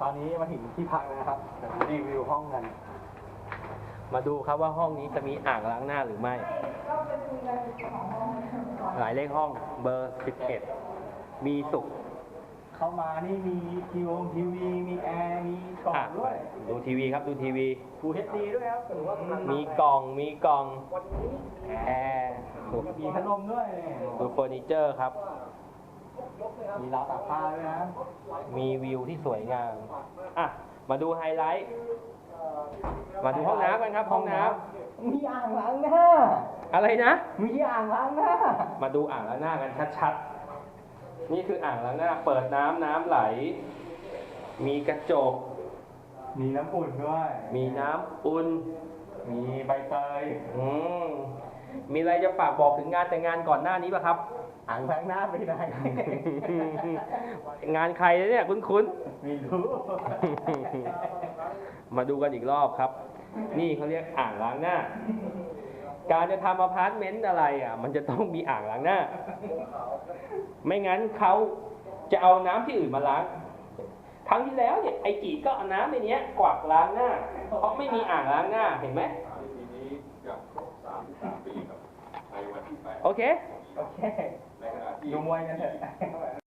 ตอนนี้มาถึงที่พักแล้วนะครับเดี๋ยวรีวิวห้องกัน มาดูครับว่าห้องนี้จะมีอ่างล้างหน้าหรือไม่ หมายเลขห้องเบอร์ 11 มีสุขเข้ามานี่มีทีวงทีวี มีแอร์ มีกล่องอะด้วยดูทีวีครับดูทีวี ฟูเฮดดีด้วยครับถือว่ามีกล่องมีกล่องแอร์ดูมีพัดลมด้วย ดูเฟอร์นิเจอร์ครับ มีราวตากผ้าด้วยนะ มีวิวที่สวยงาม อะ มาดูไฮไลท์ มาดูห้องน้ำกันครับ ห้องน้ำมีอ่างล้างหน้าอะไรนะ มีอ่างล้างหน้า มาดูอ่างล้างหน้ากันชัดๆ นี่คืออ่างล้างหน้า เปิดน้ำน้ำไหล มีกระจก มีน้ำอุ่นด้วย มีน้ำอุ่น มีใบเตย อืม มีอะไรจะฝากบอกถึงงานแต่งงานก่อนหน้านี้ป่ะครับอ่างล้างหน้าไปไหนงานใครเนี่ยคุ้นไม่รู้ๆ มาดูกันอีกรอบครับ นี่เขาเรียกอ่างล้างหน้า การจะทำอพาร์ตเมนต์อะไรอะ มันจะต้องมีอ่างล้างหน้า ไม่งั้นเขาจะเอาน้ำที่อื่นมาล้าง ครั้งที่แล้วเนี่ยไอจีก็เอาน้ำในเนี้ยกวักล้างหน้า เพราะไม่มีอ่างล้างหน้าเห็นไหม ปีนี้กับครบ33 ปีครับ